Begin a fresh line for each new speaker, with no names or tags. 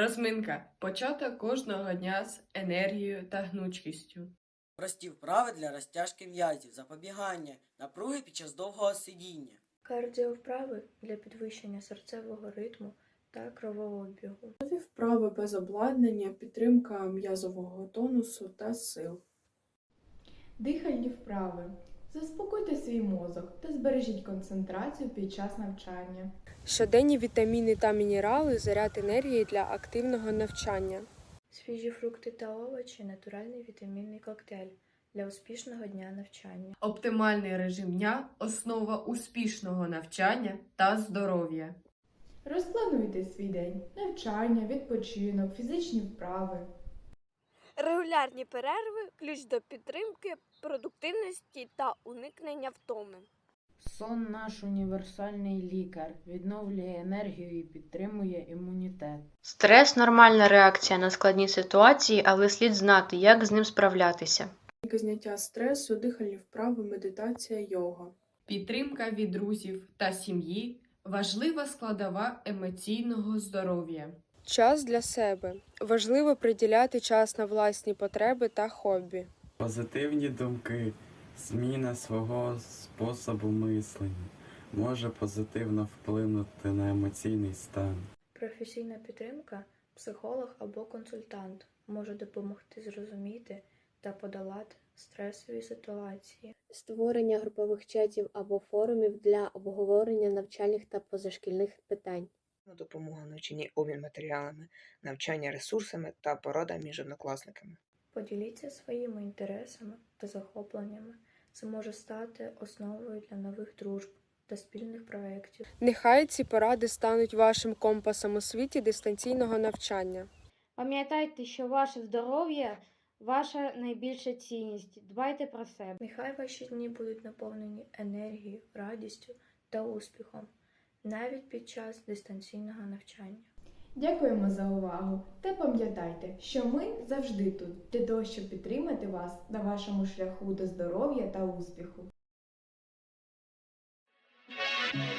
Розминка початок кожного дня з енергією та гнучкістю.
Прості вправи для розтяжки м'язів, запобігання, напруги під час довгого сидіння.
Кардіовправи для підвищення серцевого ритму та кровообігу.
Нові вправи без обладнання, підтримка м'язового тонусу та сил.
Дихальні вправи. Заспокойте свій мозок та збережіть концентрацію під час навчання.
Щоденні вітаміни та мінерали заряд енергії для активного навчання.
Свіжі фрукти та овочі натуральний вітамінний коктейль для успішного дня навчання.
Оптимальний режим дня основа успішного навчання та здоров'я.
Розплануйте свій день, навчання, відпочинок, фізичні вправи.
Регулярні перерви ключ до підтримки продуктивності та уникнення втоми.
Сон наш універсальний лікар, відновлює енергію і підтримує імунітет.
Стрес нормальна реакція на складні ситуації, але слід знати, як з ним справлятися.
Зняття стресу, дихальні вправи, медитація, йога.
Підтримка від друзів та сім'ї важлива складова емоційного здоров'я.
Час для себе. Важливо приділяти час на власні потреби та хобі.
Позитивні думки, зміна свого способу мислення може позитивно вплинути на емоційний стан.
Професійна підтримка, психолог або консультант може допомогти зрозуміти та подолати стресові ситуації.
Створення групових чатів або форумів для обговорення навчальних та позашкільних питань.
На допомогу навчанні обмін матеріалами, навчання ресурсами та порада між однокласниками.
Поділіться своїми інтересами та захопленнями. Це може стати основою для нових дружб та спільних проєктів.
Нехай ці поради стануть вашим компасом у світі дистанційного навчання.
Пам'ятайте, що ваше здоров'я ваша найбільша цінність. Дбайте про себе.
Нехай ваші дні будуть наповнені енергією, радістю та успіхом, навіть під час дистанційного навчання.
Дякуємо за увагу та пам'ятайте, що ми завжди тут для того, щоб підтримати вас на вашому шляху до здоров'я та успіху.